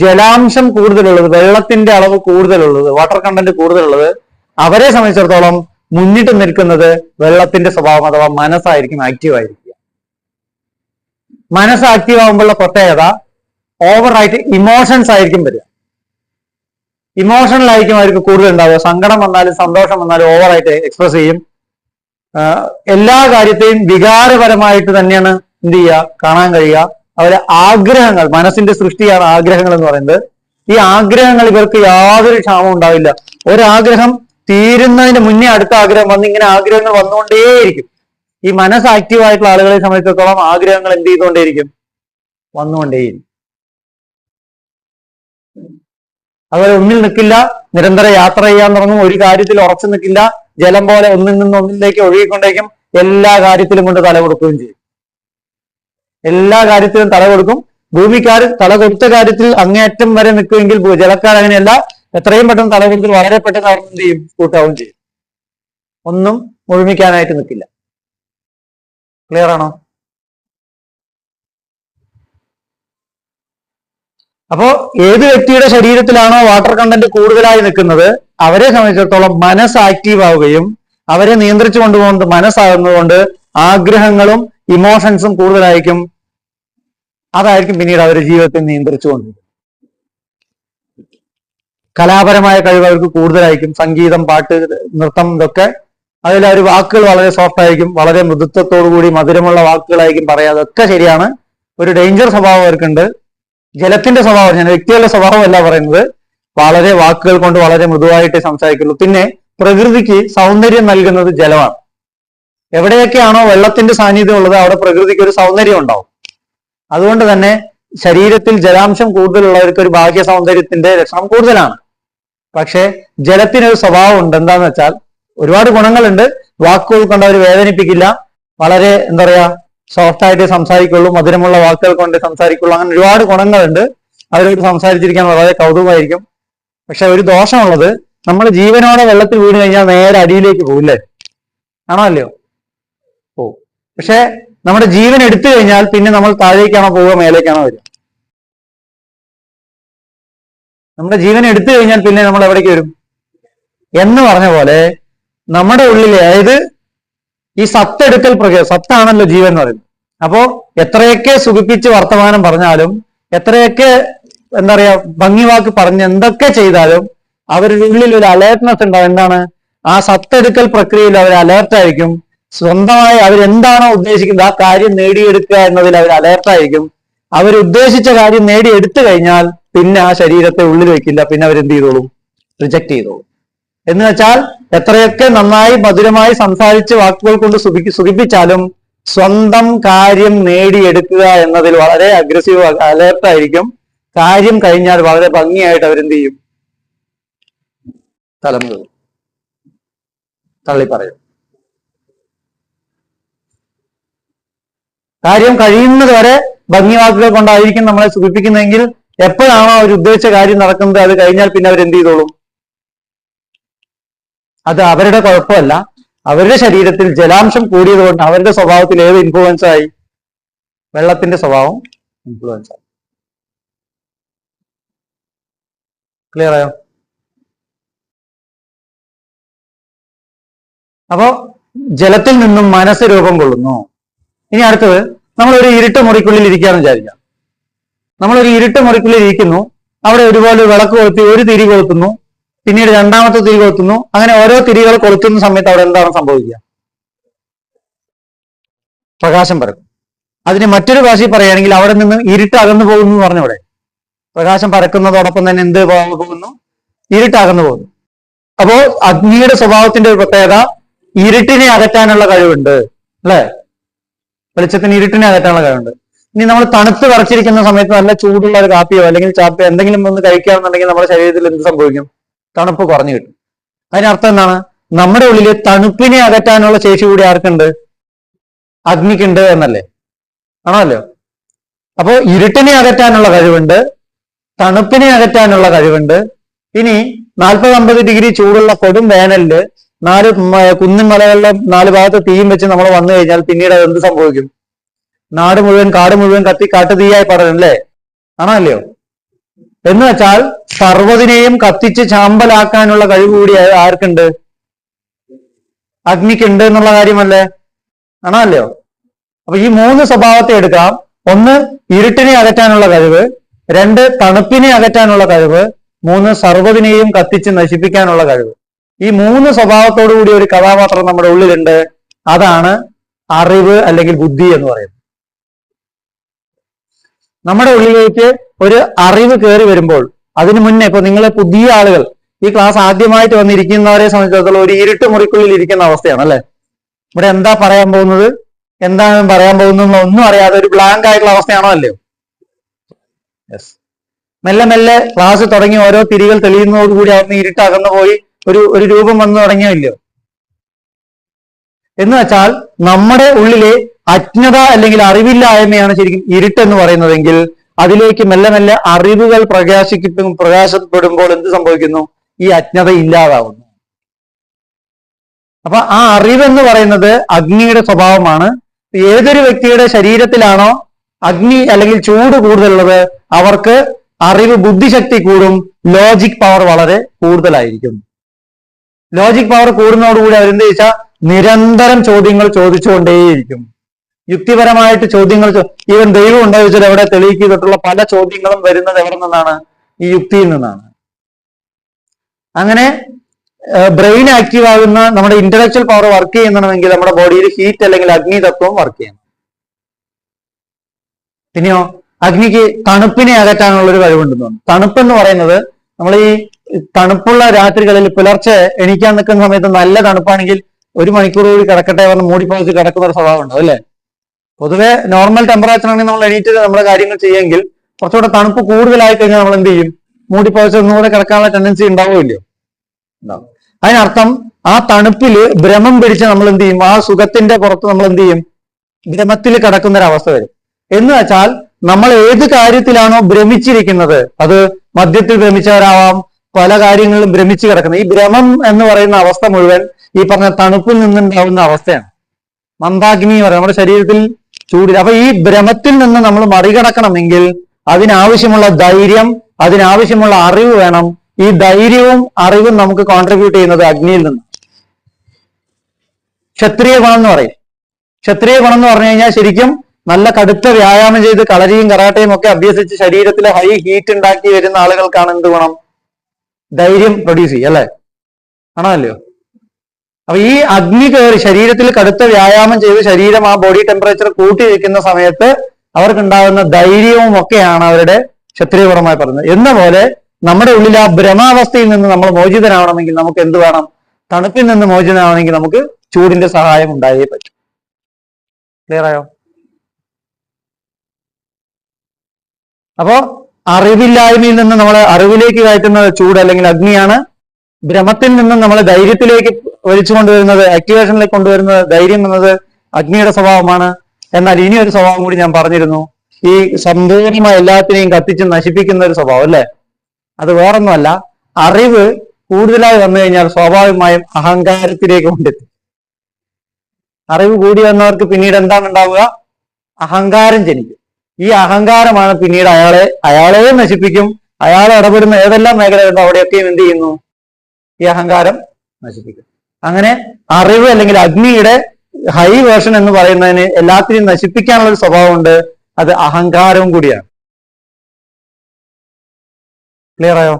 ജലാംശം കൂടുതലുള്ളത് വെള്ളത്തിന്റെ അളവ് കൂടുതലുള്ളത് വാട്ടർ കണ്ടന്റ് കൂടുതലുള്ളത് അവരെ സംബന്ധിച്ചിടത്തോളം മുന്നിട്ട് നിൽക്കുന്നത് വെള്ളത്തിന്റെ സ്വഭാവം അഥവാ മനസ്സായിരിക്കും ആക്റ്റീവ് ആയിരിക്കുക. മനസ്സ് ആക്റ്റീവ് ആകുമ്പോഴുള്ള പ്രത്യേകത ഓവറായിട്ട് ഇമോഷൻസ് ആയിരിക്കും വരിക. ഇമോഷണൽ ആയിരിക്കും അവർക്ക് കൂടുതൽ ഉണ്ടാവുക. സങ്കടം വന്നാലും സന്തോഷം വന്നാലും ഓവറായിട്ട് എക്സ്പ്രസ് ചെയ്യും. എല്ലാ കാര്യത്തെയും വികാരപരമായിട്ട് തന്നെയാണ് എന്ത് ചെയ്യുക? കാണാൻ കഴിയുക. അവരെ ആഗ്രഹങ്ങൾ മനസ്സിന്റെ സൃഷ്ടിയാണ് ആഗ്രഹങ്ങൾ എന്ന് പറയുന്നത്. ഈ ആഗ്രഹങ്ങൾ ഇവർക്ക് യാതൊരു ക്ഷാമം ഉണ്ടാവില്ല. ഒരാഗ്രഹം തീരുന്നതിന് മുന്നേ അടുത്ത ആഗ്രഹം വന്ന് ഇങ്ങനെ ആഗ്രഹങ്ങൾ വന്നുകൊണ്ടേയിരിക്കും. ഈ മനസ്സ് ആക്റ്റീവ് ആയിട്ടുള്ള ആളുകളെ സംബന്ധിച്ചിടത്തോളം ആഗ്രഹങ്ങൾ എന്ത് ചെയ്തുകൊണ്ടേയിരിക്കും? വന്നുകൊണ്ടേയിരിക്കും. അതുപോലെ ഒന്നിൽ നിൽക്കില്ല നിരന്തരം യാത്ര ചെയ്യാൻ തുടങ്ങും ഒരു കാര്യത്തിൽ ഉറച്ചു നിൽക്കില്ല ജലം പോലെ ഒന്നിൽ നിന്ന് ഒന്നിലേക്ക് ഒഴുകിക്കൊണ്ടേക്കും എല്ലാ കാര്യത്തിലും കൊണ്ട് തല കൊടുക്കുകയും ചെയ്യും. എല്ലാ കാര്യത്തിലും തല കൊടുക്കും. ഭൂമിക്കാർ തല കൊടുത്ത കാര്യത്തിൽ അങ്ങേയറ്റം വരെ നിൽക്കുമെങ്കിൽ ജലക്കാർ അങ്ങനെയല്ല എത്രയും പെട്ടെന്ന് തല കൊടുത്ത് വളരെ പെട്ടെന്ന് അവർ എന്ത് ചെയ്യും? കൂട്ടാവും ചെയ്യും. ഒന്നും മുഴുമിക്കാനായിട്ട് നിൽക്കില്ല. ക്ലിയർ ആണോ? അപ്പോ ഏത് വ്യക്തിയുടെ ശരീരത്തിലാണോ വാട്ടർ കണ്ടന്റ് കൂടുതലായി നിൽക്കുന്നത് അവരെ സംബന്ധിച്ചിടത്തോളം മനസ്സ് ആക്റ്റീവ് ആവുകയും അവരെ നിയന്ത്രിച്ചു കൊണ്ടുപോകുന്നത് മനസ്സാകുന്നതുകൊണ്ട് ആഗ്രഹങ്ങളും ഇമോഷൻസും കൂടുതലായിരിക്കും. അതായിരിക്കും പിന്നീട് അവരുടെ ജീവിതത്തെ നിയന്ത്രിച്ചു കൊണ്ടിരിക്കുന്നത് കലാപരമായ കഴിവ് അവർക്ക് കൂടുതലായിരിക്കും. സംഗീതം പാട്ട് നൃത്തം ഇതൊക്കെ അതിൽ അവർ വാക്കുകൾ വളരെ സോഫ്റ്റ് ആയിരിക്കും. വളരെ മൃദുത്വത്തോടു കൂടി മധുരമുള്ള വാക്കുകളായിരിക്കും പറയാം അതൊക്കെ ശരിയാണ്. ഒരു ഡേഞ്ചർ സ്വഭാവം അവർക്കുണ്ട്. ജലത്തിന്റെ സ്വഭാവം ഞാൻ വ്യക്തികളുടെ സ്വഭാവമല്ല പറയുന്നത്. വളരെ വാക്കുകൾ കൊണ്ട് വളരെ മൃദുവായിട്ട് സംസാരിക്കുള്ളൂ പിന്നെ പ്രകൃതിക്ക് സൗന്ദര്യം നൽകുന്നത് ജലമാണ്. എവിടെയൊക്കെയാണോ വെള്ളത്തിന്റെ സാന്നിധ്യം ഉള്ളത് അവിടെ പ്രകൃതിക്ക് ഒരു സൗന്ദര്യം ഉണ്ടാവും. അതുകൊണ്ട് തന്നെ ശരീരത്തിൽ ജലാംശം കൂടുതലുള്ളവർക്ക് ഒരു ഭാഗ്യ സൗന്ദര്യത്തിന്റെ ലക്ഷണം കൂടുതലാണ്. പക്ഷേ ജലത്തിനൊരു സ്വഭാവം ഉണ്ട്. എന്താന്ന് വെച്ചാൽ ഒരുപാട് ഗുണങ്ങളുണ്ട്. വാക്കുകൾ കൊണ്ട് അവർ വേദനിപ്പിക്കില്ല. വളരെ എന്താ പറയാ സോഫ്റ്റ് ആയിട്ട് സംസാരിക്കുള്ളൂ. മധുരമുള്ള വാക്കുകൾ കൊണ്ട് സംസാരിക്കുള്ളൂ. അങ്ങനെ ഒരുപാട് ഗുണങ്ങളുണ്ട്. അവരോട് സംസാരിച്ചിരിക്കാൻ വളരെ കൗതുകമായിരിക്കും. പക്ഷെ ഒരു ദോഷമുള്ളത് നമ്മൾ ജീവനോടെ വെള്ളത്തിൽ വീണ് കഴിഞ്ഞാൽ നേരെ അടിയിലേക്ക് പോകില്ലേ ആണോ അല്ലയോ? ഓ പക്ഷെ നമ്മുടെ ജീവൻ എടുത്തു കഴിഞ്ഞാൽ പിന്നെ നമ്മൾ താഴേക്കാണോ പോവുക മേലേക്കാണോ വരിക? നമ്മുടെ ജീവൻ എടുത്തു കഴിഞ്ഞാൽ പിന്നെ നമ്മൾ എവിടേക്ക് വരും? എന്ന് പറഞ്ഞ പോലെ നമ്മുടെ ഉള്ളിൽ അതായത് ഈ സത്തെടുക്കൽ പ്രക്രിയ സത്താണല്ലോ ജീവൻ എന്ന് പറയുന്നത്. അപ്പോ എത്രയൊക്കെ സുഖിപ്പിച്ച് വർത്തമാനം പറഞ്ഞാലും എത്രയൊക്കെ എന്താ പറയാ ഭംഗി വാക്ക് പറഞ്ഞ് എന്തൊക്കെ ചെയ്താലും അവരുടെ ഉള്ളിൽ ഒരു അലേർട്ട്നെസ് ഉണ്ടാവും. എന്താണ്? ആ സത്തെടുക്കൽ പ്രക്രിയയിൽ അവർ അലേർട്ടായിരിക്കും സ്വന്തമായി അവരെന്താണോ ഉദ്ദേശിക്കുന്നത് ആ കാര്യം നേടിയെടുക്കുക എന്നതിൽ അവർ അലേർട്ടായിരിക്കും അവരുദ്ദേശിച്ച കാര്യം നേടിയെടുത്തു കഴിഞ്ഞാൽ പിന്നെ ആ ശരീരത്തെ ഉള്ളിൽ വെക്കില്ല പിന്നെ അവരെന്ത് ചെയ്തോളും? റിജക്ട് ചെയ്തോളും. എന്ന് വെച്ചാൽ എത്രയൊക്കെ നന്നായി മധുരമായി സംസാരിച്ച് വാക്കുകൾ കൊണ്ട് സുഖി സുഖിപ്പിച്ചാലും സ്വന്തം കാര്യം നേടിയെടുക്കുക എന്നതിൽ വളരെ അഗ്രസീവ് അലേർട്ടായിരിക്കും കാര്യം കഴിഞ്ഞാൽ വളരെ ഭംഗിയായിട്ട് അവരെന്ത് ചെയ്യും? തലമുറ തള്ളി പറയും കാര്യം കഴിയുന്നത് വരെ ഭംഗി വാക്കുകൾ കൊണ്ടായിരിക്കും നമ്മളെ സുഖിപ്പിക്കുന്നതെങ്കിൽ എപ്പോഴാണോ അവർ ഉദ്ദേശിച്ച കാര്യം നടക്കുന്നത് അത് കഴിഞ്ഞാൽ പിന്നെ അവരെന്ത് ചെയ്തോളും? അത് അവരുടെ കുഴപ്പമല്ല. അവരുടെ ശരീരത്തിൽ ജലാംശം കൂടിയത് കൊണ്ട് അവരുടെ സ്വഭാവത്തിൽ ഏത് ഇൻഫ്ലുവൻസ് ആയി? വെള്ളത്തിന്റെ സ്വഭാവം ഇൻഫ്ലുവൻസ് ആയി. ക്ലിയർ ആയോ? അപ്പോ ജലത്തിൽ നിന്നും മനസ്സ് രൂപം കൊള്ളുന്നു. ഇനി അടുത്തത് നമ്മൾ ഒരു ഇരുട്ട് മുറിക്കുള്ളിൽ ഇരിക്കാന്ന് വിചാരിക്കാം നമ്മളൊരു ഇരുട്ട് മുറിക്കുള്ളിൽ ഇരിക്കുന്നു. അവിടെ ഒരുപോലെ വിളക്ക് കൊളുത്തി ഒരു തിരി കൊളുത്തുന്നു. പിന്നീട് രണ്ടാമത്തെ തിരി കൊളുത്തുന്നു. അങ്ങനെ ഓരോ തിരികൾ കൊളുത്തുന്ന സമയത്ത് അവിടെ എന്താണ് സംഭവിക്കുക? പ്രകാശം പരക്കും. അതിന് മറ്റൊരു ഭാഷയിൽ പറയുകയാണെങ്കിൽ അവിടെ നിന്ന് ഇരുട്ട് അകന്നു പോകുന്നു എന്ന് പറഞ്ഞവിടെ പ്രകാശം പരക്കുന്നതോടൊപ്പം തന്നെ എന്ത് പോകുന്നു? ഇരുട്ട് അകന്നു പോകുന്നു. അപ്പോ അഗ്നിയുടെ സ്വഭാവത്തിന്റെ ഒരു പ്രത്യേകത ഇരുട്ടിനെ അകറ്റാനുള്ള കഴിവുണ്ട്. അല്ലെ? വെളിച്ചത്തിന് ഇരുട്ടിനെ അകറ്റാനുള്ള കഴിവുണ്ട് ഇനി നമ്മൾ തണുത്ത് വിറച്ചിരിക്കുന്ന സമയത്ത് നല്ല ചൂടുള്ള ഒരു കാപ്പിയോ അല്ലെങ്കിൽ ചാപ്പിയോ എന്തെങ്കിലും ഒന്ന് കഴിക്കുകയാണെന്നുണ്ടെങ്കിൽ നമ്മുടെ ശരീരത്തിൽ എന്ത് സംഭവിക്കും? തണുപ്പ് കുറഞ്ഞു കിട്ടും. അതിനർത്ഥം എന്താണ്? നമ്മുടെ ഉള്ളിലെ തണുപ്പിനെ അകറ്റാനുള്ള ശേഷി കൂടി ആർക്കുണ്ട്? അഗ്നിക്കുണ്ട് എന്നല്ലേ? ആണല്ലോ? അപ്പോ ഇരുട്ടിനെ അകറ്റാനുള്ള കഴിവുണ്ട് തണുപ്പിനെ അകറ്റാനുള്ള കഴിവുണ്ട്. ഇനി നാൽപ്പത് അമ്പത് ഡിഗ്രി ചൂടുള്ള കൊടും വേനലിൽ നാല് കുന്നിൻ മലകളിലെ നാല് ഭാഗത്ത് തീയും വെച്ച് നമ്മൾ വന്നു കഴിഞ്ഞാൽ പിന്നീട് എന്ത് സംഭവിക്കും? നാട് മുഴുവൻ കാട് മുഴുവൻ കത്തി കാട്ടുതീയായി പടരും അല്ലേ? ആണല്ലയോ? എന്ന് വെച്ചാൽ സർവതിനെയും കത്തിച്ച് ചാമ്പലാക്കാനുള്ള കഴിവ് കൂടി ആർക്കുണ്ട്? അഗ്നിക്കുണ്ട് എന്നുള്ള കാര്യമല്ലേ? ആണല്ലയോ? അപ്പൊ ഈ മൂന്ന് സ്വഭാവത്തെ എടുക്കാം. ഒന്ന് ഇരുട്ടിനെ അകറ്റാനുള്ള കഴിവ്. രണ്ട് തണുപ്പിനെ അകറ്റാനുള്ള കഴിവ്. മൂന്ന് സർവതിനെയും കത്തിച്ച് നശിപ്പിക്കാനുള്ള കഴിവ്. ഈ മൂന്ന് സ്വഭാവത്തോടു കൂടി ഒരു കഥാപാത്രം നമ്മുടെ ഉള്ളിലുണ്ട്. അതാണ് അറിവ് അല്ലെങ്കിൽ ബുദ്ധി എന്ന് പറയുന്നത്. നമ്മുടെ ഉള്ളിലേക്ക് ഒരു അറിവ് കയറി വരുമ്പോൾ അതിനു മുന്നേ ഇപ്പൊ നിങ്ങളെ പുതിയ ആളുകൾ ഈ ക്ലാസ് ആദ്യമായിട്ട് വന്നിരിക്കുന്നവരെ സംബന്ധിച്ചിടത്തോളം ഒരു ഇരുട്ട് മുറിക്കുള്ളിൽ ഇരിക്കുന്ന അവസ്ഥയാണ് അല്ലെ? ഇവിടെ എന്താ പറയാൻ പോകുന്നത്? എന്താണ് പറയാൻ പോകുന്നത് ഒന്നും അറിയാതെ ഒരു ബ്ലാങ്ക് ആയിട്ടുള്ള അവസ്ഥയാണോ അല്ലയോ? മെല്ലെ മെല്ലെ ക്ലാസ് തുടങ്ങി ഓരോ തിരികൾ തെളിയുന്നതോടുകൂടി അവിടുന്ന് ഇരുട്ടകന്നു പോയി. ഒരു ഒരു രൂപം വന്നു തുടങ്ങിയോ ഇല്ലയോ? എന്ന് വെച്ചാൽ നമ്മുടെ ഉള്ളിലെ അജ്ഞത അല്ലെങ്കിൽ അറിവില്ലായ്മയാണ് ശരിക്കും ഇരുട്ടെന്ന് പറയുന്നതെങ്കിൽ അതിലേക്ക് മെല്ലെ മെല്ലെ അറിവുകൾ പ്രകാശിക്കും പ്രകാശപ്പെടുമ്പോൾ എന്ത് സംഭവിക്കുന്നു? ഈ അജ്ഞത ഇല്ലാതാവുന്നു. അപ്പൊ ആ അറിവെന്ന് പറയുന്നത് അഗ്നിയുടെ സ്വഭാവമാണ്. ഏതൊരു വ്യക്തിയുടെ ശരീരത്തിലാണോ അഗ്നി അല്ലെങ്കിൽ ചൂട് കൂടുതലുള്ളത് അവർക്ക് അറിവ് ബുദ്ധിശക്തി കൂടും ലോജിക് പവർ വളരെ കൂടുതലായിരിക്കും. ലോജിക് പവർ കൂടുന്നതോടുകൂടി അവരെന്ത് ചോദിച്ചാൽ നിരന്തരം ചോദ്യങ്ങൾ ചോദിച്ചുകൊണ്ടേയിരിക്കും. യുക്തിപരമായിട്ട് ചോദ്യങ്ങൾ ഈവൻ ദൈവം ഉണ്ടോ ചോദിച്ചാൽ എവിടെ തെളിയിക്കപ്പെട്ടുള്ള പല ചോദ്യങ്ങളും വരുന്നത് എവിടെ നിന്നാണ്? ഈ യുക്തിയിൽ നിന്നാണ്. അങ്ങനെ ബ്രെയിൻ ആക്റ്റീവ് ആകുന്ന നമ്മുടെ ഇന്റലക്ച്വൽ പവർ വർക്ക് ചെയ്യുന്നുണ്ടെങ്കിൽ നമ്മുടെ ബോഡിയിൽ ഹീറ്റ് അല്ലെങ്കിൽ അഗ്നി തത്വം വർക്ക് ചെയ്യണം. പിന്നെയോ അഗ്നിക്ക് തണുപ്പിനെ അകറ്റാനുള്ള ഒരു കഴിവുണ്ടെന്ന് തോന്നുന്നു. തണുപ്പ് എന്ന് പറയുന്നത് നമ്മൾ ഈ തണുപ്പുള്ള രാത്രികളിൽ പുലർച്ചെ എണീക്കാൻ നിൽക്കുന്ന സമയത്ത് നല്ല തണുപ്പാണെങ്കിൽ ഒരു മണിക്കൂർ കൂടി കിടക്കട്ടെ പറഞ്ഞ് മൂടിപ്പോച്ച് കിടക്കുന്ന ഒരു സ്വഭാവം ഉണ്ടാവും അല്ലേ? പൊതുവെ നോർമൽ ടെമ്പറേച്ചർ ആണെങ്കിൽ നമ്മൾ എണീറ്റ് നമ്മുടെ കാര്യങ്ങൾ ചെയ്യുമെങ്കിൽ കുറച്ചുകൂടെ തണുപ്പ് കൂടുതലായി കഴിഞ്ഞാൽ നമ്മൾ എന്ത് ചെയ്യും? മൂടിപ്പോച്ച് ഒന്നുകൂടെ കിടക്കാനുള്ള ടെൻഡൻസി ഉണ്ടാവുമല്ലോ ഉണ്ടാവും. അതിനർത്ഥം ആ തണുപ്പിൽ ഭ്രമം പിടിച്ച് നമ്മൾ എന്ത് ചെയ്യും? ആ സുഖത്തിന്റെ പുറത്ത് നമ്മൾ എന്ത് ചെയ്യും? ഭ്രമത്തിൽ കിടക്കുന്ന ഒരു അവസ്ഥ വരും. എന്ന് വെച്ചാൽ നമ്മൾ ഏത് കാര്യത്തിലാണോ ഭ്രമിച്ചിരിക്കുന്നത്? അത് മദ്യത്തിൽ ഭ്രമിച്ചവരാവാം പല കാര്യങ്ങളും ഭ്രമിച്ചു കിടക്കുന്നത് ഈ ഭ്രമം എന്ന് പറയുന്ന അവസ്ഥ മുഴുവൻ ഈ പറഞ്ഞ തണുപ്പിൽ നിന്നുണ്ടാവുന്ന അവസ്ഥയാണ്. മന്ദാഗ്നി എന്ന് പറയും നമ്മുടെ ശരീരത്തിൽ ചൂടിൽ അപ്പൊ ഈ ഭ്രമത്തിൽ നിന്ന് നമ്മൾ മറികടക്കണമെങ്കിൽ അതിനാവശ്യമുള്ള ധൈര്യം അതിനാവശ്യമുള്ള അറിവ് വേണം. ഈ ധൈര്യവും അറിവും നമുക്ക് കോൺട്രിബ്യൂട്ട് ചെയ്യുന്നത് അഗ്നിയിൽ നിന്ന്. ക്ഷത്രിയ ഗുണം എന്ന് പറയും. ക്ഷത്രിയ ഗുണം എന്ന് പറഞ്ഞു കഴിഞ്ഞാൽ ശരിക്കും നല്ല കടുത്ത വ്യായാമം ചെയ്ത് കളരിയും കറാട്ടയും ഒക്കെ അഭ്യസിച്ച് ശരീരത്തിലെ ഹൈ ഹീറ്റ് ഉണ്ടാക്കി വരുന്ന ആളുകൾക്കാണ് എന്ത് ഗുണം? ധൈര്യം പ്രൊഡ്യൂസ് ചെയ്യും അല്ലെ? ആണല്ലോ അപ്പൊ ഈ അഗ്നി കയറി ശരീരത്തിൽ കടുത്ത വ്യായാമം ചെയ്ത് ശരീരം ആ ബോഡി ടെമ്പറേച്ചർ കൂട്ടി വയ്ക്കുന്ന സമയത്ത് അവർക്കുണ്ടാകുന്ന ധൈര്യവും ഒക്കെയാണ് അവരുടെ ക്ഷത്രിയപരമായി പറഞ്ഞത് എന്ന പോലെ നമ്മുടെ ഉള്ളിൽ ആ ഭ്രമാവസ്ഥയിൽ നിന്ന് നമ്മൾ മോചിതനാവണമെങ്കിൽ നമുക്ക് എന്ത് വേണം? തണുപ്പിൽ നിന്ന് മോചിതനാവണമെങ്കിൽ നമുക്ക് ചൂടിന്റെ സഹായം ഉണ്ടായേ പറ്റും. ക്ലിയർ ആയോ? അപ്പോ അറിവില്ലായ്മയിൽ നിന്ന് നമ്മളെ അറിവിലേക്ക് കയറ്റുന്ന ചൂട് അല്ലെങ്കിൽ അഗ്നിയാണ് ഭ്രമത്തിൽ നിന്ന് നമ്മളെ ധൈര്യത്തിലേക്ക് വലിച്ചു കൊണ്ടുവരുന്നത് ആക്ടിവേഷനിലേക്ക് കൊണ്ടുവരുന്നത് ധൈര്യം എന്നത് അഗ്നിയുടെ സ്വഭാവമാണ്. എന്നാൽ ഇനി ഒരു സ്വഭാവം കൂടി ഞാൻ പറഞ്ഞിരുന്നു. ഈ സമ്പൂർണമായ എല്ലാത്തിനെയും കത്തിച്ച് നശിപ്പിക്കുന്ന ഒരു സ്വഭാവം അല്ലെ? അത് വേറൊന്നുമല്ല. അറിവ് കൂടുതലായി വന്നു കഴിഞ്ഞാൽ സ്വാഭാവികമായും അഹങ്കാരത്തിലേക്ക് കൊണ്ടെത്തും. അറിവ് കൂടി വന്നവർക്ക് പിന്നീട് എന്താണ് ഉണ്ടാവുക? അഹങ്കാരം ജനിക്കും. ഈ അഹങ്കാരമാണ് പിന്നീട് അയാളെ അയാളെ നശിപ്പിക്കും. അയാൾ ഇടപെടുന്ന ഏതെല്ലാം മേഖലകളുണ്ടോ അവിടെയൊക്കെയും എന്ത് ചെയ്യുന്നു? ഈ അഹങ്കാരം നശിപ്പിക്കും. അങ്ങനെ അറിവ് അല്ലെങ്കിൽ അഗ്നിയുടെ ഹൈ വേർഷൻ എന്ന് പറയുന്നതിന് എല്ലാത്തിനെയും നശിപ്പിക്കാനുള്ള ഒരു സ്വഭാവമുണ്ട്. അത് അഹങ്കാരവും കൂടിയാണ്. ക്ലിയർ ആയോ?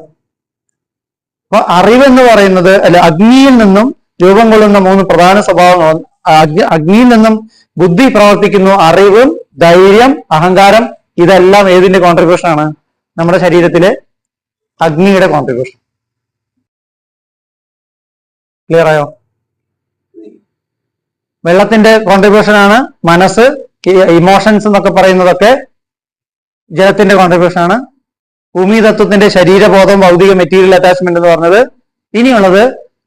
അപ്പൊ അറിവ് എന്ന് പറയുന്നത് അല്ല അഗ്നിയിൽ നിന്നും രൂപം കൊള്ളുന്ന മൂന്ന് പ്രധാന സ്വഭാവങ്ങൾ അഗ്നിയിൽ നിന്നും ബുദ്ധി പ്രവർത്തിക്കുന്നു അറിവും ധൈര്യം അഹങ്കാരം ഇതെല്ലാം ഏതിന്റെ കോൺട്രിബ്യൂഷൻ ആണ്? നമ്മുടെ ശരീരത്തിലെ അഗ്നിയുടെ കോൺട്രിബ്യൂഷൻ ക്ലിയർ ആയോ? വെള്ളത്തിന്റെ കോൺട്രിബ്യൂഷൻ ആണ് മനസ്സ് ഇമോഷൻസ് എന്നൊക്കെ പറയുന്നതൊക്കെ ജലത്തിന്റെ കോൺട്രിബ്യൂഷൻ ആണ്. ഭൂമി തത്വത്തിന്റെ ശരീരബോധം ഭൗതിക മെറ്റീരിയൽ അറ്റാച്ച്മെന്റ് എന്ന് പറഞ്ഞത് ഇനിയുള്ളത്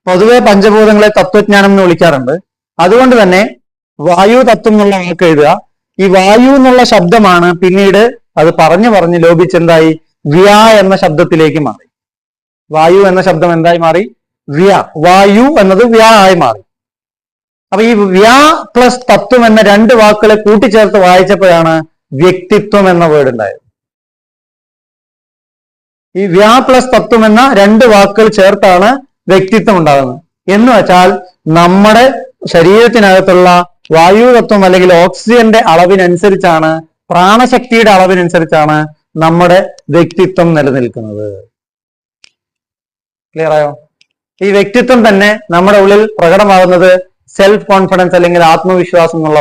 പൊതുവെ പഞ്ചഭൂതങ്ങളെ തത്വജ്ഞാനം എന്ന് വിളിക്കാറുണ്ട്. അതുകൊണ്ട് തന്നെ വായു തത്വം എന്നുള്ള വാക്ക് എഴുതുക ഈ വായു എന്നുള്ള ശബ്ദമാണ് പിന്നീട് അത് പറഞ്ഞു പറഞ്ഞ് ലോപിച്ചെന്തായി? വ്യ എന്ന ശബ്ദത്തിലേക്ക് മാറി. വായു എന്ന ശബ്ദം എന്തായി മാറി? വ്യ. വായു എന്നത് വ്യ ആയി മാറി. അപ്പൊ ഈ വ്യ പ്ലസ് തത്വം എന്ന രണ്ട് വാക്കുകളെ കൂട്ടിച്ചേർത്ത് വായിച്ചപ്പോഴാണ് വ്യക്തിത്വം എന്ന വേർഡ് ഉണ്ടായത്. ഈ വ്യ പ്ലസ് തത്വം എന്ന രണ്ട് വാക്കുകൾ ചേർത്താണ് വ്യക്തിത്വം ഉണ്ടാകുന്നത്. എന്ന് വെച്ചാൽ നമ്മുടെ ശരീരത്തിനകത്തുള്ള വായു തത്വം അല്ലെങ്കിൽ ഓക്സിജന്റെ അളവിനനുസരിച്ചാണ് പ്രാണശക്തിയുടെ അളവിനനുസരിച്ചാണ് നമ്മുടെ വ്യക്തിത്വം നിലനിൽക്കുന്നത്. ക്ലിയർ ആയോ? ഈ വ്യക്തിത്വം തന്നെ നമ്മുടെ ഉള്ളിൽ പ്രകടമാകുന്നത് സെൽഫ് കോൺഫിഡൻസ് അല്ലെങ്കിൽ ആത്മവിശ്വാസം എന്നുള്ള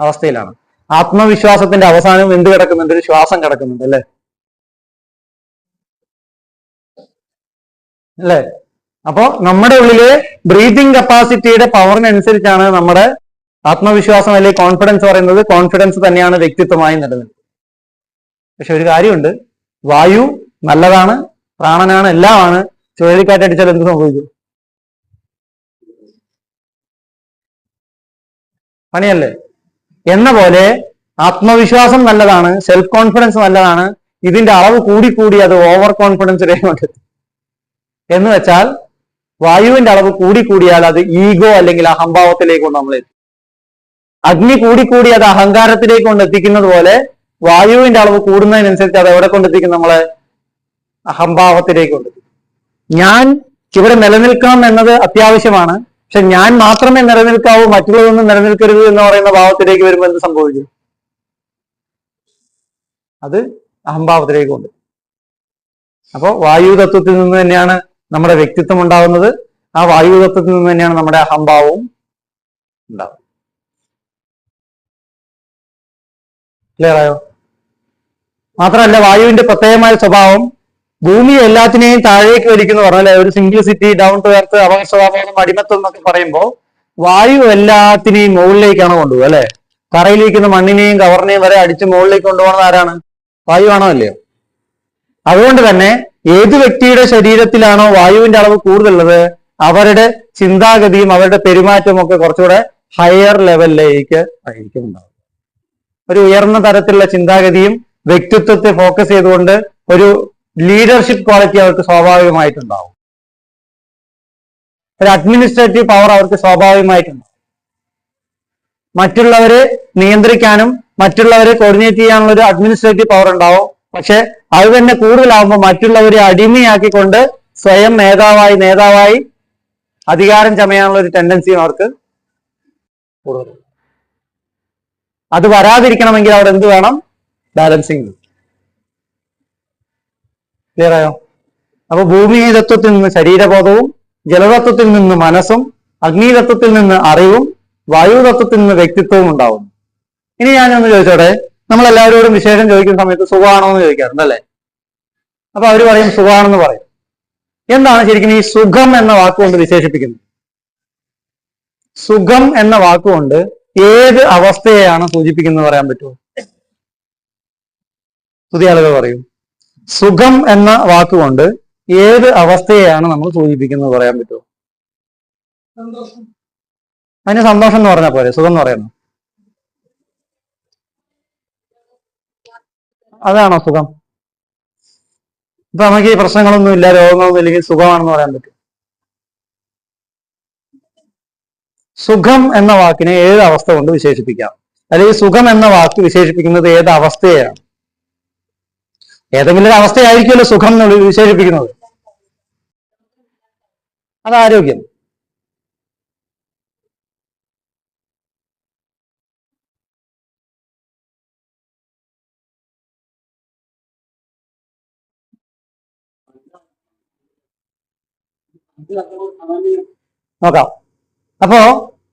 അവസ്ഥയിലാണ്. ആത്മവിശ്വാസത്തിന്റെ അവസാനം എന്ത് കിടക്കുന്നുണ്ട്? ഒരു ശ്വാസം കിടക്കുന്നുണ്ട് അല്ലേ? അല്ലേ? അപ്പോ നമ്മുടെ ഉള്ളിൽ ബ്രീതിങ് കപ്പാസിറ്റിയുടെ പവറിനനുസരിച്ചാണ് നമ്മുടെ ആത്മവിശ്വാസം അല്ലെങ്കിൽ കോൺഫിഡൻസ് പറയുന്നത് കോൺഫിഡൻസ് തന്നെയാണ് വ്യക്തിത്വമായി നിലനിൽക്കുന്നത്. പക്ഷെ ഒരു കാര്യമുണ്ട്. വായു നല്ലതാണ് പ്രാണനാണ് എല്ലാമാണ്. ചുഴലിക്കാറ്റടിച്ചാൽ എന്ത് സംഭവിക്കും? പണിയല്ലേ? എന്ന പോലെ ആത്മവിശ്വാസം നല്ലതാണ് സെൽഫ് കോൺഫിഡൻസ് നല്ലതാണ് ഇതിന്റെ അളവ് കൂടി കൂടി അത് ഓവർ കോൺഫിഡൻസിലേക്ക് കൊണ്ടെത്തും എന്ന് വെച്ചാൽ വായുവിന്റെ അളവ് കൂടി കൂടിയാൽ അത് ഈഗോ അല്ലെങ്കിൽ അഹംഭാവത്തിലേക്ക് നമ്മൾ എത്തും അഗ്നി കൂടിക്കൂടി കൂടി അത് അഹങ്കാരത്തിലേക്ക് കൊണ്ടെത്തിക്കുന്നത് പോലെ വായുവിന്റെ അളവ് കൂടുന്നതിനനുസരിച്ച് അത് എവിടെ കൊണ്ടെത്തിക്കും നമ്മളെ അഹംഭാവത്തിലേക്ക് കൊണ്ടെത്തിക്കും ഞാൻ ഇവിടെ നിലനിൽക്കണം എന്നത് അത്യാവശ്യമാണ്. പക്ഷെ ഞാൻ മാത്രമേ നിലനിൽക്കാവൂ മറ്റുള്ളതൊന്നും നിലനിൽക്കരുത് എന്ന് പറയുന്ന ഭാവത്തിലേക്ക് വരുമ്പോൾ എന്ത് സംഭവിക്കും? അത് അഹംഭാവത്തിലേക്ക് കൊണ്ട് അപ്പോ വായു തത്വത്തിൽ നിന്ന് തന്നെയാണ് നമ്മുടെ വ്യക്തിത്വം ഉണ്ടാവുന്നത് ആ വായു തത്വത്തിൽ നിന്ന് തന്നെയാണ് നമ്മുടെ അഹംഭാവവും ഉണ്ടാവുന്നത് ക്ലിയർ ആയോ മാത്രമല്ല വായുവിന്റെ പ്രത്യേകമായ സ്വഭാവം ഭൂമി എല്ലാത്തിനെയും താഴേക്ക് വലിക്കുന്നു പറഞ്ഞാൽ ഒരു സിംപ്ലിസിറ്റി ഡൗൺ ടു എർത്ത് അപകർഷതാബോധം അടിമത്തം എന്നൊക്കെ പറയുമ്പോൾ വായു എല്ലാത്തിനെയും മുകളിലേക്കാണ് കൊണ്ടുപോകുക അല്ലെ? തറയിലിരിക്കുന്ന മണ്ണിനെയും കവറിനെയും വരെ അടിച്ച് മുകളിലേക്ക് കൊണ്ടുപോകുന്നത് ആരാണ്? വായു ആണോ അല്ലയോ? അതുകൊണ്ട് തന്നെ ഏത് വ്യക്തിയുടെ ശരീരത്തിലാണോ വായുവിന്റെ അളവ് കൂടുതലുള്ളത് അവരുടെ ചിന്താഗതിയും അവരുടെ പെരുമാറ്റവും ഒക്കെ കുറച്ചുകൂടെ ഹയർ ലെവലിലേക്ക് ആയിരിക്കും ഉണ്ടാവുക. ഒരു ഉയർന്ന തരത്തിലുള്ള ചിന്താഗതിയും വ്യക്തിത്വത്തെ ഫോക്കസ് ചെയ്തുകൊണ്ട് ഒരു ലീഡർഷിപ്പ് ക്വാളിറ്റി അവർക്ക് സ്വാഭാവികമായിട്ടുണ്ടാവും. ഒരു അഡ്മിനിസ്ട്രേറ്റീവ് പവർ അവർക്ക് സ്വാഭാവികമായിട്ടുണ്ടാവും. മറ്റുള്ളവരെ നിയന്ത്രിക്കാനും മറ്റുള്ളവരെ കോർഡിനേറ്റ് ചെയ്യാനുള്ള ഒരു അഡ്മിനിസ്ട്രേറ്റീവ് പവർ ഉണ്ടാവും. പക്ഷെ അത് തന്നെ കൂടുതലാവുമ്പോൾ മറ്റുള്ളവരെ അടിമയാക്കിക്കൊണ്ട് സ്വയം നേതാവായി നേതാവായി അധികാരം ചമയാനുള്ള ഒരു ടെൻഡൻസിയും അവർക്ക് കൂടുതൽ അത് വരാതിരിക്കണമെങ്കിൽ അവിടെ എന്ത് വേണം? ബാലൻസിങ് ക്ലിയർ ആയോ അപ്പൊ ഭൂമി തത്വത്തിൽ നിന്ന് ശരീരബോധവും ജലതത്വത്തിൽ നിന്ന് മനസ്സും അഗ്നിതത്വത്തിൽ നിന്ന് അറിവും വായുതത്വത്തിൽ നിന്ന് വ്യക്തിത്വവും ഉണ്ടാവും ഇനി ഞാനൊന്ന് ചോദിച്ചോടെ നമ്മൾ എല്ലാവരോടും വിശേഷം ചോദിക്കുന്ന സമയത്ത് സുഖമാണോ എന്ന് ചോദിക്കാറുണ്ട് അല്ലേ? അപ്പൊ അവർ പറയും സുഖമാണെന്ന് പറയും. എന്താണ് ശരിക്കും ഈ സുഖം എന്ന വാക്കുകൊണ്ട് വിശേഷിപ്പിക്കുന്നത്? സുഖം എന്ന വാക്കുകൊണ്ട് ഏത് അവസ്ഥയെയാണ് സൂചിപ്പിക്കുന്നത് പറയാൻ പറ്റുമോ? പുതിയ ആളുകൾ പറയും. സുഖം എന്ന വാക്കുകൊണ്ട് ഏത് അവസ്ഥയെയാണ് നമ്മൾ സൂചിപ്പിക്കുന്നത് പറയാൻ പറ്റുമോ? അതിന് സന്തോഷം എന്ന് പറഞ്ഞാൽ പോരെ. സുഖം എന്ന് പറയുന്നു അതാണോ സുഖം? ഇപ്പൊ നമുക്ക് ഈ പ്രശ്നങ്ങളൊന്നും ഇല്ല രോഗങ്ങളൊന്നും ഇല്ലെങ്കിൽ സുഖമാണെന്ന് പറയാൻ പറ്റും സുഖം എന്ന വാക്കിനെ ഏത് അവസ്ഥ കൊണ്ട് വിശേഷിപ്പിക്കാം? അല്ലെങ്കിൽ സുഖം എന്ന വാക്ക് വിശേഷിപ്പിക്കുന്നത് ഏത് അവസ്ഥയാണ് ഏതെങ്കിലും ഒരു അവസ്ഥയായിരിക്കുമല്ലോ സുഖം എന്ന് വിശേഷിപ്പിക്കുന്നത്. അത് ആരോഗ്യം. നോക്കാം. അപ്പോ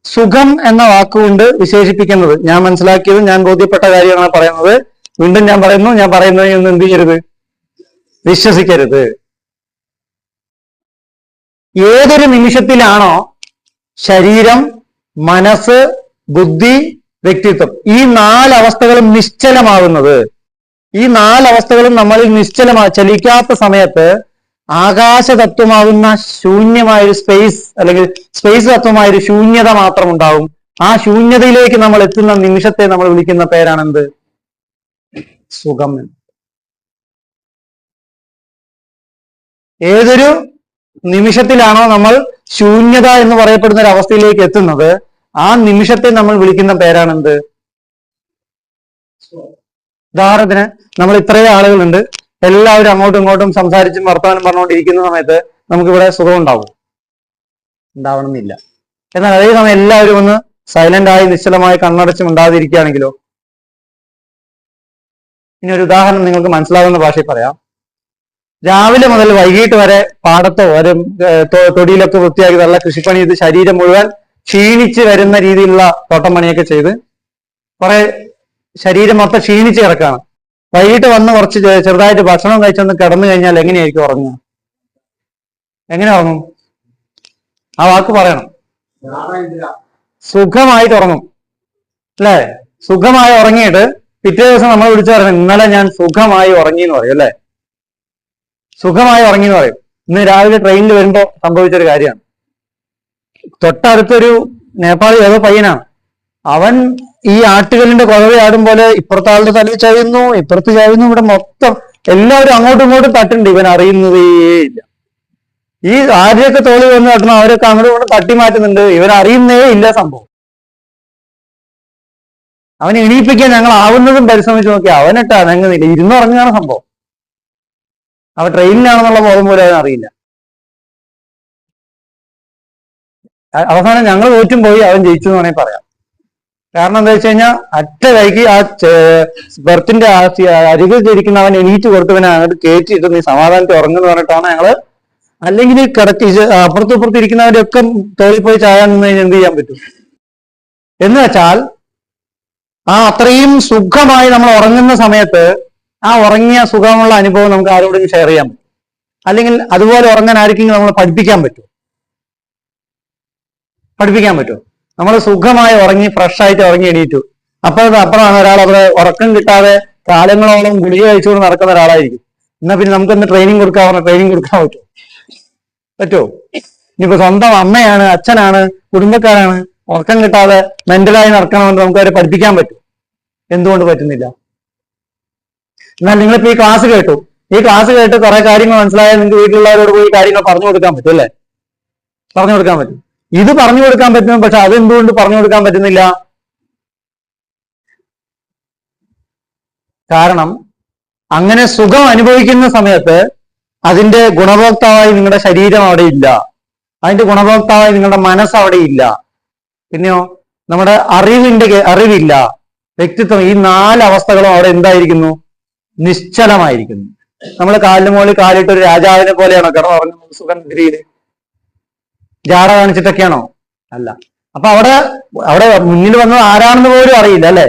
സുഖം എന്ന വാക്കുകൊണ്ട് വിശേഷിപ്പിക്കുന്നത്. ഞാൻ മനസ്സിലാക്കിയത് ഞാൻ ബോധ്യപ്പെട്ട കാര്യമാണ് പറയുന്നത്. വീണ്ടും ഞാൻ പറയുന്നു ഞാൻ പറയുന്നതിൽ നിന്ന് എന്ത് ചെയ്യരുത്? വിശ്വസിക്കരുത്. ഏതൊരു നിമിഷത്തിലാണോ ശരീരം മനസ്സ് ബുദ്ധി വ്യക്തിത്വം ഈ നാലവസ്ഥകളും നിശ്ചലമാകുന്നത്? ഈ നാലവസ്ഥകളും നമ്മളിൽ നിശ്ചലമാ ചലിക്കാത്ത സമയത്ത് ആകാശതത്വമാകുന്ന ശൂന്യമായ ഒരു സ്പേസ് അല്ലെങ്കിൽ സ്പേസ് തത്വമായ ഒരു ശൂന്യത മാത്രം ഉണ്ടാവും ആ ശൂന്യതയിലേക്ക് നമ്മൾ എത്തുന്ന നിമിഷത്തെ നമ്മൾ വിളിക്കുന്ന പേരാണ് എന്ത് സുഖം. ഏതൊരു നിമിഷത്തിലാണോ നമ്മൾ ശൂന്യത എന്ന് പറയപ്പെടുന്ന ഒരു അവസ്ഥയിലേക്ക് എത്തുന്നത് ആ നിമിഷത്തെ നമ്മൾ വിളിക്കുന്ന പേരാണ് എന്ത് ഉദാഹരണത്തിന് നമ്മൾ ഇത്രയും ആളുകളുണ്ട്. എല്ലാവരും അങ്ങോട്ടും ഇങ്ങോട്ടും സംസാരിച്ചും വർത്തമാനം പറഞ്ഞുകൊണ്ടിരിക്കുന്ന സമയത്ത് നമുക്കിവിടെ സുഖം ഉണ്ടാവും ഉണ്ടാവണമെന്നില്ല. എന്നാൽ അതേ സമയം എല്ലാവരും ഒന്ന് സൈലന്റ് ആയി നിശ്ചലമായി കണ്ണടച്ചും ഉണ്ടാതിരിക്കുകയാണെങ്കിലോ ഇനി ഒരു ഉദാഹരണം നിങ്ങൾക്ക് മനസ്സിലാകുന്ന ഭാഷയിൽ പറയാം. രാവിലെ മുതൽ വൈകിട്ട് വരെ പാടത്തോ ഒരു തൊടിയിലൊക്കെ വൃത്തിയാക്കി നല്ല കൃഷിപ്പണി ചെയ്ത് ശരീരം മുഴുവൻ ക്ഷീണിച്ച് വരുന്ന രീതിയിലുള്ള തോട്ടം പണിയൊക്കെ ചെയ്ത് കുറെ ശരീരം മൊത്തം ക്ഷീണിച്ച് കിടക്കാണ് വൈകിട്ട് വന്ന് കുറച്ച് ചെറുതായിട്ട് ഭക്ഷണം കഴിച്ചൊന്ന് കിടന്നു കഴിഞ്ഞാൽ എങ്ങനെയായിരിക്കും ഉറങ്ങുക? എങ്ങനെ ഉറങ്ങും? ആ വാക്ക് പറയണം. സുഖമായിട്ട് ഉറങ്ങും. അല്ലേ? സുഖമായി ഉറങ്ങിയിട്ട് പിറ്റേ ദിവസം നമ്മൾ വിളിച്ചു പറയണം ഇന്നലെ ഞാൻ സുഖമായി ഉറങ്ങി എന്ന് പറയും അല്ലേ? സുഖമായി ഉറങ്ങി എന്ന് പറയും. ഇന്ന് രാവിലെ ട്രെയിനിൽ വരുമ്പോ സംഭവിച്ചൊരു കാര്യമാണ്. തൊട്ടടുത്തൊരു നേപ്പാളി ഏതോ പയ്യനാണ്. അവൻ ഈ ആട്ടുകല്ലിന്റെ കുഴവയാടും പോലെ ഇപ്പുറത്തെ ആളുടെ തലയിൽ ചായുന്നു ഇപ്പുറത്ത് ചായുന്നു ഇവിടെ മൊത്തം എല്ലാവരും അങ്ങോട്ടും ഇങ്ങോട്ടും തട്ടുണ്ട്. ഇവൻ അറിയുന്നതേ ഇല്ല. ഈ ആരെയൊക്കെ തോളി വന്ന് തട്ടണം അവരൊക്കെ അങ്ങോട്ടും ഇങ്ങോട്ടും തട്ടി മാറ്റുന്നുണ്ട്. ഇവൻ അറിയുന്നേ ഇല്ല സംഭവം. അവനെ എണീപ്പിക്കാൻ ഞങ്ങൾ ആവുന്നതും പരിശ്രമിച്ചു നോക്കി അവനിട്ട് അനങ്ങുന്നില്ല ഇരുന്നുറങ്ങുകയാണ് സംഭവം. അവൻ ട്രെയിനിലാണെന്നുള്ള ബോധം പോലും അവൻ അറിയില്ല. അവസാനം ഞങ്ങൾ തോറ്റും പോയി. അവൻ ജയിച്ചു എന്ന് വേണമെങ്കിൽ പറയാം. കാരണം എന്താ വെച്ച് കഴിഞ്ഞാൽ അറ്റ കൈക്ക് ആ ബർത്തിന്റെ ആ അവൻ എണീറ്റ് കൊടുത്തവനെ അങ്ങോട്ട് കയറ്റിയിട്ട് നീ സമാധാനത്തിൽ ഉറങ്ങുന്നു പറഞ്ഞിട്ടാണ് ഞങ്ങൾ അല്ലെങ്കിൽ കിടക്കി അപ്പുറത്തും ഇപ്പുറത്തും ഇരിക്കുന്നവരുടെ ഒക്കെ തോളിൽ പോയി ചായാൻ നിന്ന് കഴിഞ്ഞാൽ എന്ത് ചെയ്യാൻ പറ്റും? എന്ന് വെച്ചാൽ ആ അത്രയും സുഖമായി നമ്മൾ ഉറങ്ങുന്ന സമയത്ത് ആ ഉറങ്ങിയ സുഖമുള്ള അനുഭവം നമുക്ക് ആരോടെങ്കിലും ഷെയർ ചെയ്യാൻ പറ്റും. അല്ലെങ്കിൽ അതുപോലെ ഉറങ്ങാൻ ആർക്കെങ്കിലും നമ്മൾ പഠിപ്പിക്കാൻ പറ്റും പഠിപ്പിക്കാൻ പറ്റും നമ്മൾ സുഖമായി ഉറങ്ങി ഫ്രഷ് ആയിട്ട് ഉറങ്ങി എണീറ്റു. അപ്പോൾ അപ്പുറമാണ് ഒരാൾ അവിടെ ഉറക്കം കിട്ടാതെ കാലങ്ങളോളം ഗുളിക കഴിച്ചുകൊണ്ട് നടക്കുന്ന ഒരാളായിരിക്കും. എന്നാ പിന്നെ നമുക്ക് എന്ത് ട്രെയിനിങ് കൊടുക്കാൻ പറഞ്ഞ ട്രെയിനിങ് കൊടുക്കാൻ പറ്റുമോ പറ്റുമോ ഇനിയിപ്പോ സ്വന്തം അമ്മയാണ് അച്ഛനാണ് കുടുംബക്കാരാണ്. ഉറക്കം കിട്ടാതെ മെന്റലായി നടക്കണമെന്ന് നമുക്ക് അവരെ പഠിപ്പിക്കാൻ പറ്റും. എന്തുകൊണ്ട് പറ്റുന്നില്ല? എന്നാൽ നിങ്ങളിപ്പോ ഈ ക്ലാസ് കേട്ടു. ഈ ക്ലാസ് കേട്ട് കുറെ കാര്യങ്ങൾ മനസ്സിലായാൽ നിങ്ങൾക്ക് വീട്ടിലുള്ളവരോട് പോയി കാര്യങ്ങൾ പറഞ്ഞു കൊടുക്കാൻ പറ്റും അല്ലേ? പറഞ്ഞു കൊടുക്കാൻ പറ്റും. ഇത് പറഞ്ഞു കൊടുക്കാൻ പറ്റും പക്ഷെ അതെന്തുകൊണ്ട് പറഞ്ഞു കൊടുക്കാൻ പറ്റുന്നില്ല? കാരണം അങ്ങനെ സുഖം അനുഭവിക്കുന്ന സമയത്ത് അതിന്റെ ഗുണഭോക്താവായി നിങ്ങളുടെ ശരീരം അവിടെ ഇല്ല. അതിന്റെ ഗുണഭോക്താവായി നിങ്ങളുടെ മനസ്സ് അവിടെ ഇല്ല. പിന്നെയോ നമ്മുടെ അറിവിന്റെ അറിവില്ല. വ്യക്തിത്വം ഈ നാല് അവസ്ഥകളും അവിടെ എന്തായിരിക്കുന്നു? നിശ്ചലമായിരിക്കുന്നു. നമ്മൾ കാലിന് മുകളിൽ കാലിട്ട് ഒരു രാജാവിനെ പോലെയാണോ സുഖം സുഖനിദ്രയിൽ ജാട കാണിച്ചിട്ടൊക്കെയാണോ? അല്ല. അപ്പൊ അവിടെ അവിടെ മുന്നിൽ വന്നത് ആരാണെന്ന് പോലും അറിയില്ല അല്ലെ?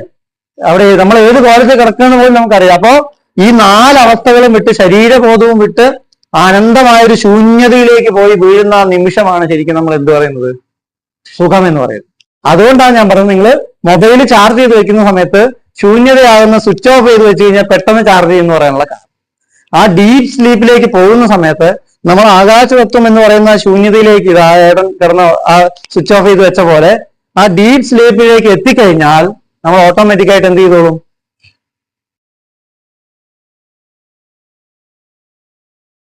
അവിടെ നമ്മൾ ഏത് കോലത്തിൽ കിടക്കുന്നത് പോലും നമുക്കറിയാം അപ്പോ ഈ നാല് അവസ്ഥകളും വിട്ട് ശരീരബോധവും വിട്ട് അനന്തമായ ഒരു ശൂന്യതയിലേക്ക് പോയി വീഴുന്ന നിമിഷമാണ് ശരിക്കും നമ്മൾ എന്ത് പറയുന്നത്? സുഖം എന്ന് പറയുന്നത്. അതുകൊണ്ടാണ് ഞാൻ പറഞ്ഞത് നിങ്ങൾ മൊബൈൽ ചാർജ് ചെയ്ത് വെക്കുന്ന സമയത്ത് ശൂന്യതയാകുന്ന സ്വിച്ച് ഓഫ് ചെയ്ത് വെച്ച് കഴിഞ്ഞാൽ പെട്ടെന്ന് ചാർജ് ചെയ്യുന്ന പറയാനുള്ള കാരണം. ആ ഡീപ് സ്ലീപ്പിലേക്ക് പോകുന്ന സമയത്ത് നമ്മൾ ആകാശതത്വം എന്ന് പറയുന്ന ശൂന്യതയിലേക്ക് ഇതാ കിടന്ന ആ സ്വിച്ച് ഓഫ് ചെയ്ത് വെച്ച പോലെ ആ ഡീപ് സ്ലീപ്പിലേക്ക് എത്തിക്കഴിഞ്ഞാൽ നമ്മൾ ഓട്ടോമാറ്റിക് ആയിട്ട് എന്ത് ചെയ്തോളും?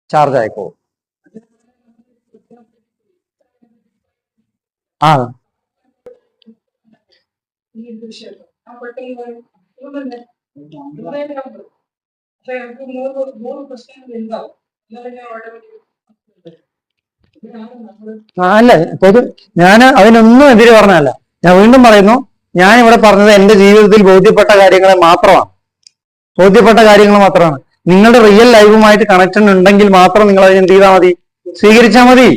ചാർജ് ആയിക്കോളും ആ. മൂന്ന് മൂന്ന് ഓട്ടോമാറ്റിക് അല്ല പൊതു ഞാൻ അതിനൊന്നും എതിര് പറഞ്ഞല്ല ഞാൻ വീണ്ടും പറയുന്നു ഞാൻ ഇവിടെ പറഞ്ഞത് എന്റെ ജീവിതത്തിൽ ബോധ്യപ്പെട്ട കാര്യങ്ങൾ മാത്രമാണ്. ബോധ്യപ്പെട്ട കാര്യങ്ങൾ മാത്രമാണ്. നിങ്ങളുടെ റിയൽ ലൈഫുമായിട്ട് കണക്ഷൻ ഉണ്ടെങ്കിൽ മാത്രം നിങ്ങൾ അതിന് എന്ത് ചെയ്താൽ മതി? സ്വീകരിച്ചാൽ മതി.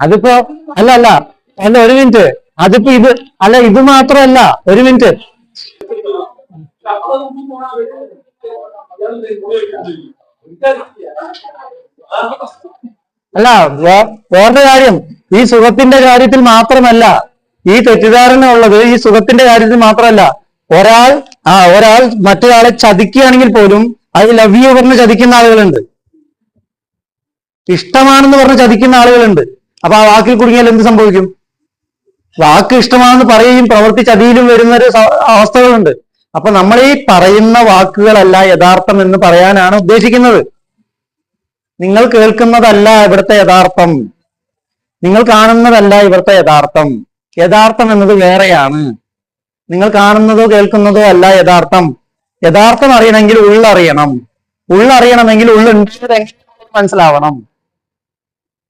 അതിപ്പോ അല്ല അല്ല അല്ല ഒരു മിനിറ്റ് അതിപ്പോ ഇത് അല്ല ഇത് മാത്രമല്ല ഒരു മിനിറ്റ് അല്ല വേറൊരു കാര്യം. ഈ സുഖത്തിന്റെ കാര്യത്തിൽ മാത്രമല്ല ഈ തെറ്റിദ്ധാരണ ഉള്ളത് ഈ സുഖത്തിന്റെ കാര്യത്തിൽ മാത്രമല്ല. ഒരാൾ ആ ഒരാൾ മറ്റൊരാളെ ചതിക്കുകയാണെങ്കിൽ പോലും അത് ലവ് യു പറഞ്ഞ് ചതിക്കുന്ന ആളുകളുണ്ട്. ഇഷ്ടമാണെന്ന് പറഞ്ഞ് ചതിക്കുന്ന ആളുകളുണ്ട്. അപ്പൊ ആ വാക്കിൽ കുടുങ്ങിയാൽ എന്ത് സംഭവിക്കും? വാക്ക് ഇഷ്ടമാണെന്ന് പറയുകയും പ്രവൃത്തി ചതിയിലും വരുന്ന ഒരു അവസ്ഥകളുണ്ട്. അപ്പൊ നമ്മൾ ഈ പറയുന്ന വാക്കുകളല്ല യഥാർത്ഥം എന്ന് പറയാനാണ് ഉദ്ദേശിക്കുന്നത്. നിങ്ങൾ കേൾക്കുന്നതല്ല ഇവിടുത്തെ യഥാർത്ഥം. നിങ്ങൾ കാണുന്നതല്ല ഇവിടുത്തെ യഥാർത്ഥം. യഥാർത്ഥം എന്നത് വേറെയാണ്. നിങ്ങൾ കാണുന്നതോ കേൾക്കുന്നതോ അല്ല യഥാർത്ഥം. യഥാർത്ഥം അറിയണമെങ്കിൽ ഉള്ളറിയണം. ഉള്ളറിയണമെങ്കിൽ ഉള്ളുണ്ടായത് എങ്ങനെ മനസ്സിലാവണം.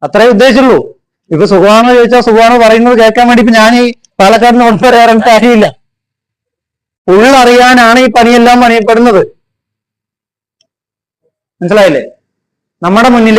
അത്രേ ഉദ്ദേശിച്ചുള്ളൂ. ഇപ്പൊ സുഖമാണോ ചോദിച്ചാൽ സുഖമാണോ പറയുന്നത് കേൾക്കാൻ വേണ്ടി ഇപ്പൊ ഞാൻ ഈ പാലക്കാടിന് ഓടി പറയാറും കാര്യമില്ല. ഉള്ളറിയാനാണ് ഈ പണിയെല്ലാം പണിയപ്പെടുന്നത്. മനസ്സിലായില്ലേ? നമ്മുടെ മുന്നിൽ